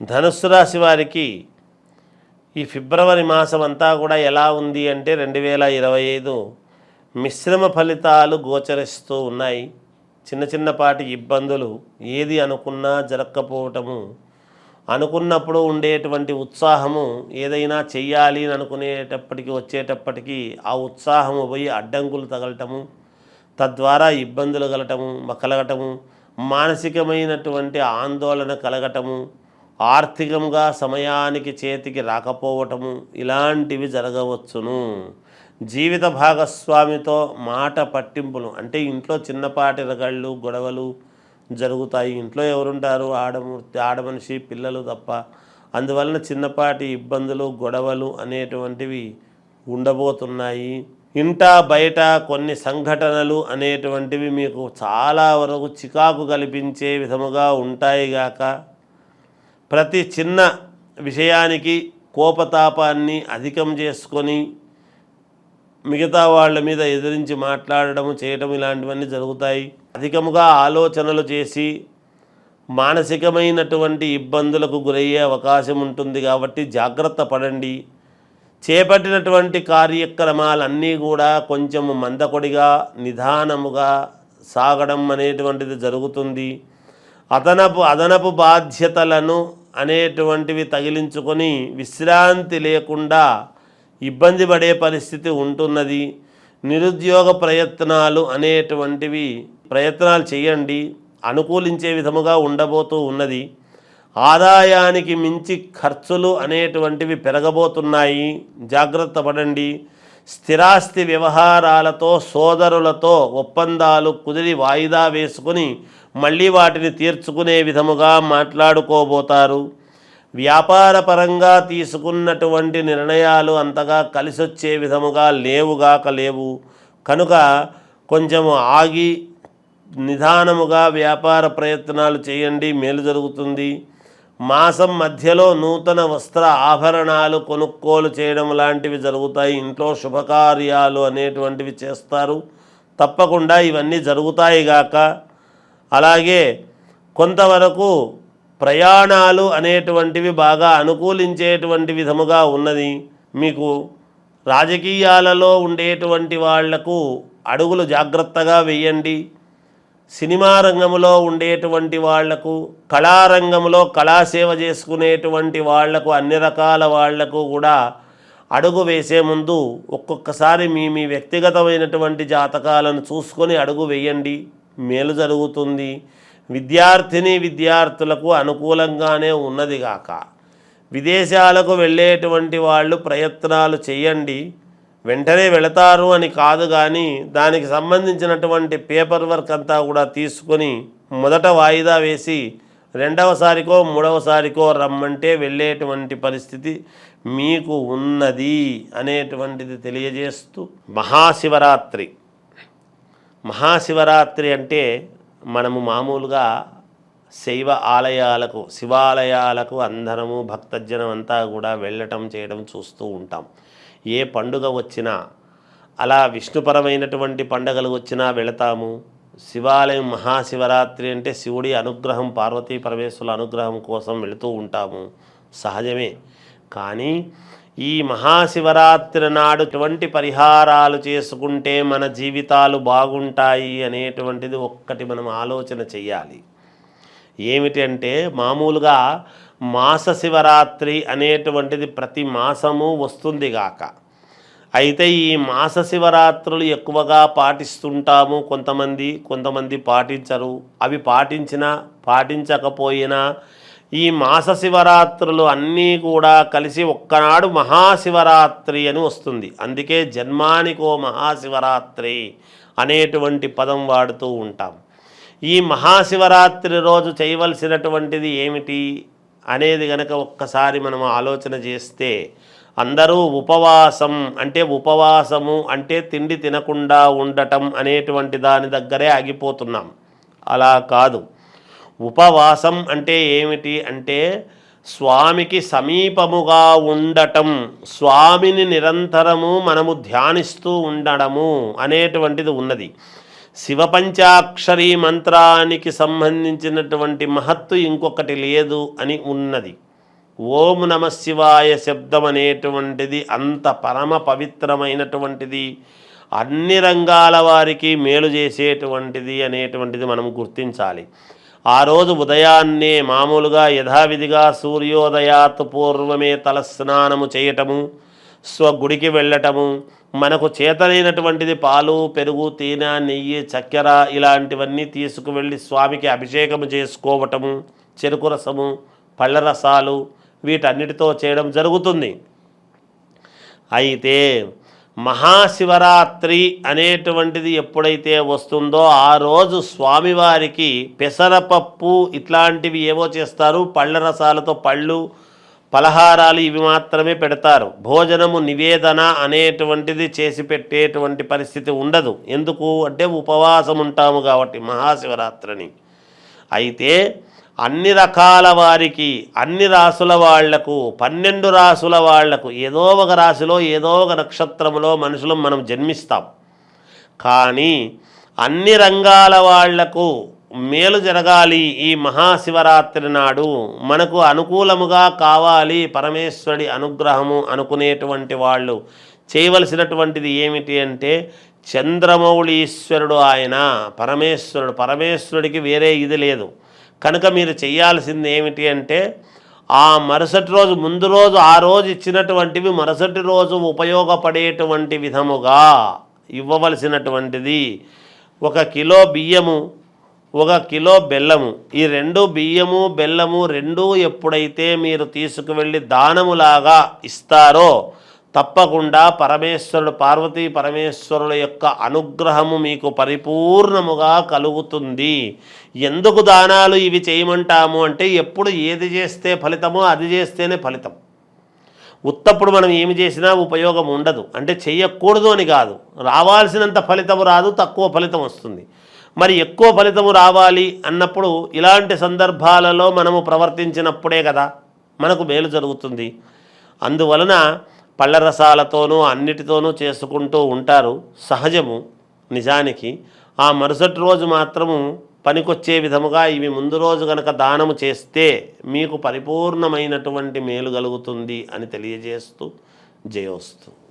ధనుస్సు రాశి వారికి ఈ ఫిబ్రవరి మాసం అంతా కూడా ఎలా ఉంది అంటే రెండు వేల ఇరవై ఐదు మిశ్రమ ఫలితాలు గోచరిస్తూ ఉన్నాయి. చిన్న చిన్నపాటి ఇబ్బందులు ఏది అనుకున్నా జరగకపోవటము అనుకున్నప్పుడు ఉండేటువంటి ఉత్సాహము ఏదైనా చెయ్యాలి అని అనుకునేటప్పటికి వచ్చేటప్పటికీ ఆ ఉత్సాహము పోయి అడ్డంకులు తగలటము తద్వారా ఇబ్బందులు కలగటము కలగటము మానసికమైనటువంటి ఆందోళన కలగటము ఆర్థికంగా సమయానికి చేతికి రాకపోవటము ఇలాంటివి జరగవచ్చును. జీవిత భాగస్వామితో మాట పట్టింపులు అంటే ఇంట్లో చిన్నపాటి రగళ్ళు గొడవలు జరుగుతాయి. ఇంట్లో ఎవరుంటారు? ఆడమూర్తి ఆడమనిషి పిల్లలు తప్ప. అందువలన చిన్నపాటి ఇబ్బందులు గొడవలు అనేటువంటివి ఉండబోతున్నాయి. ఇంట బయట కొన్ని సంఘటనలు అనేటువంటివి మీకు చాలా వరకు చికాకు కల్పించే విధముగా ఉంటాయి గాక. ప్రతి చిన్న విషయానికి కోపతాపాన్ని అధికం చేసుకొని మిగతా వాళ్ళ మీద ఎదిరించి మాట్లాడడం చేయటం ఇలాంటివన్నీ జరుగుతాయి. అధికముగా ఆలోచనలు చేసి మానసికమైనటువంటి ఇబ్బందులకు గురయ్యే అవకాశం ఉంటుంది కాబట్టి జాగ్రత్త పడండి. చేపట్టినటువంటి కార్యక్రమాలన్నీ కూడా కొంచెం మందకొడిగా నిదానముగా సాగడం అనేటువంటిది జరుగుతుంది. అదనపు అదనపు బాధ్యతలను అనేటువంటివి తగిలించుకొని విశ్రాంతి లేకుండా ఇబ్బంది పడే పరిస్థితి ఉంటున్నది. నిరుద్యోగ ప్రయత్నాలు అనేటువంటివి ప్రయత్నాలు చేయండి. అనుకూలించే విధముగా ఉండబోతూ ఉన్నది. ఆదాయానికి మించి ఖర్చులు అనేటువంటివి పెరగబోతున్నాయి. జాగ్రత్త పడండి. స్థిరాస్తి వ్యవహారాలతో సోదరులతో ఒప్పందాలు కుదిరి వాయిదా వేసుకుని మళ్ళీ వాటిని తీర్చుకునే విధముగా మాట్లాడుకోబోతారు. వ్యాపారపరంగా తీసుకున్నటువంటి నిర్ణయాలు అంతగా కలిసొచ్చే విధముగా లేవుగాక లేవు. కనుక కొంచెము ఆగి నిదానముగా వ్యాపార ప్రయత్నాలు చేయండి మేలు జరుగుతుంది. మాసం మధ్యలో నూతన వస్త్ర ఆభరణాలు కొనుక్కోలు చేయడం లాంటివి జరుగుతాయి. ఇంట్లో శుభకార్యాలు అనేటువంటివి చేస్తారు. తప్పకుండా ఇవన్నీ జరుగుతాయిగాక అలాగే కొంతవరకు ప్రయాణాలు అనేటువంటివి బాగా అనుకూలించేటువంటి విధముగా ఉన్నది. మీకు రాజకీయాలలో ఉండేటువంటి వాళ్ళకు అడుగులు జాగ్రత్తగా వేయండి. సినిమా రంగంలో ఉండేటువంటి వాళ్ళకు కళారంగంలో కళాసేవ చేసుకునేటువంటి వాళ్ళకు అన్ని రకాల వాళ్ళకు కూడా అడుగు వేసే ముందు ఒక్కొక్కసారి మీ మీ వ్యక్తిగతమైనటువంటి జాతకాలను చూసుకొని అడుగు వేయండి. మేలు జరుగుతుంది. విద్యార్థిని విద్యార్థులకు అనుకూలంగానే ఉన్నది గాక. విదేశాలకు వెళ్ళేటువంటి వాళ్ళు ప్రయత్నాలు చేయండి. వెంటనే వెళతారు అని కాదు కానీ దానికి సంబంధించినటువంటి పేపర్ వర్క్ అంతా కూడా తీసుకొని మొదట వాయిదా వేసి రెండవసారికో మూడవసారికో రమ్మంటే వెళ్ళేటువంటి పరిస్థితి మీకు ఉన్నది అనేటువంటిది తెలియజేస్తూ మహాశివరాత్రి. మహాశివరాత్రి అంటే మనము మామూలుగా శైవ ఆలయాలకు శివాలయాలకు అందరము భక్తజనం అంతా కూడా వెళ్ళటం చేయడం చూస్తూ ఉంటాం. ఏ పండుగ వచ్చినా అలా విష్ణుపరమైనటువంటి పండుగలు వచ్చినా వెళతాము. శివాలయం మహాశివరాత్రి అంటే శివుడి అనుగ్రహం పార్వతీ పరమేశ్వరుల అనుగ్రహం కోసం వెళుతూ ఉంటాము. సహజమే. కానీ ఈ మహాశివరాత్రి నాడు ఎటువంటి పరిహారాలు చేసుకుంటే మన జీవితాలు బాగుంటాయి అనేటువంటిది ఒక్కటి మనం ఆలోచన చెయ్యాలి. ఏమిటి అంటే మామూలుగా మాస శివరాత్రి అనేటువంటిది ప్రతి మాసము వస్తుంది గాక. అయితే ఈ మాస శివరాత్రులు ఎక్కువగా పాటిస్తుంటాము. కొంతమంది కొంతమంది పాటించరు. అవి పాటించినా పాటించకపోయినా ఈ మాస శివరాత్రులు అన్నీ కూడా కలిసి ఒక్కనాడు మహాశివరాత్రి అని వస్తుంది. అందుకే జన్మానికో మహాశివరాత్రి అనేటువంటి పదం వాడుతూ ఉంటాం. ఈ మహాశివరాత్రి రోజు చేయవలసినటువంటిది ఏమిటి అనేది గనక ఒక్కసారి మనం ఆలోచన చేస్తే అందరూ ఉపవాసం అంటే ఉపవాసము అంటే తిండి తినకుండా ఉండటం అనేటువంటి దాని దగ్గరే ఆగిపోతున్నాం. అలా కాదు. ఉపవాసం అంటే ఏమిటి అంటే స్వామికి సమీపముగా ఉండటం స్వామిని నిరంతరము మనము ధ్యానిస్తూ ఉండడము అనేటువంటిది ఉన్నది. శివపంచాక్షరి మంత్రానికి సంబంధించినటువంటి మహత్తు ఇంకొకటి లేదు అని ఉన్నది. ఓం నమ శివాయ శబ్దం అనేటువంటిది అంత పరమ పవిత్రమైనటువంటిది అన్ని రంగాల వారికి మేలు చేసేటువంటిది అనేటువంటిది మనం గుర్తించాలి. ఆ రోజు ఉదయాన్నే మామూలుగా యథావిధిగా సూర్యోదయాత్ పూర్వమే తలస్నానము చేయటము స్వగుడికి వెళ్ళటము మనకు చేతనైనటువంటిది పాలు పెరుగు తేనె నెయ్యి చక్కెర ఇలాంటివన్నీ తీసుకువెళ్ళి స్వామికి అభిషేకము చేసుకోవటము చెరుకు రసము పళ్ళ రసాలు వీటన్నిటితో చేయడం జరుగుతుంది. అయితే మహాశివరాత్రి అనేటువంటిది ఎప్పుడైతే వస్తుందో ఆ రోజు స్వామివారికి పెసరపప్పు ఇట్లాంటివి ఏవో చేస్తారు. పళ్ళ రసాలతో పళ్ళు పలహారాలు ఇవి మాత్రమే పెడతారు. భోజనము నివేదన అనేటువంటిది చేసి పెట్టేటువంటి పరిస్థితి ఉండదు. ఎందుకు? అంటే ఉపవాసం ఉంటాము కాబట్టి మహాశివరాత్రిని. అయితే అన్ని రకాల వారికి అన్ని రాసుల వాళ్ళకు పన్నెండు రాసుల వాళ్ళకు ఏదో ఒక రాశిలో ఏదో ఒక నక్షత్రములో మనుషులు మనం జన్మిస్తాం. కానీ అన్ని రంగాల వాళ్ళకు మేలు జరగాలి ఈ మహాశివరాత్రి నాడు. మనకు అనుకూలముగా కావాలి పరమేశ్వరుడి అనుగ్రహము అనుకునేటువంటి వాళ్ళు. చేయవలసినటువంటిది ఏమిటి అంటే చంద్రమౌళీశ్వరుడు ఆయన. పరమేశ్వరుడు. పరమేశ్వరుడికి వేరే ఇది లేదు. కనుక మీరు చేయాల్సింది ఏమిటి అంటే ఆ మరుసటి రోజు ముందు రోజు ఆ రోజు ఇచ్చినటువంటివి మరుసటి రోజు ఉపయోగపడేటువంటి విధముగా ఇవ్వవలసినటువంటిది. ఒక కిలో బియ్యము ఒక కిలో బెల్లము. ఈ రెండు బియ్యము బెల్లము రెండు ఎప్పుడైతే మీరు తీసుకువెళ్ళి దానములాగా ఇస్తారో తప్పకుండా పరమేశ్వరుడు పార్వతీ పరమేశ్వరుల యొక్క అనుగ్రహము మీకు పరిపూర్ణముగా కలుగుతుంది. ఎందుకు దానాలు ఇవి చేయమంటాము అంటే ఎప్పుడు ఏది చేస్తే ఫలితమో అది చేస్తేనే ఫలితం. ఉత్తప్పుడు మనం ఏమి చేసినా ఉపయోగం ఉండదు. అంటే చెయ్యకూడదు అని కాదు. రావాల్సినంత ఫలితము రాదు తక్కువ ఫలితం వస్తుంది. మరి ఎక్కువ ఫలితము రావాలి అన్నప్పుడు ఇలాంటి సందర్భాలలో మనము ప్రవర్తించినప్పుడే కదా మనకు మేలు జరుగుతుంది. అందువలన పళ్ళ రసాలతోనూ అన్నిటితోనూ చేసుకుంటూ ఉంటారు. సహజము నిజానికి. ఆ మరుసటి రోజు మాత్రము పనికొచ్చే విధముగా ఇవి ముందు రోజు కనుక దానము చేస్తే మీకు పరిపూర్ణమైనటువంటి మేలు కలుగుతుంది అని తెలియజేస్తూ జయోస్తు.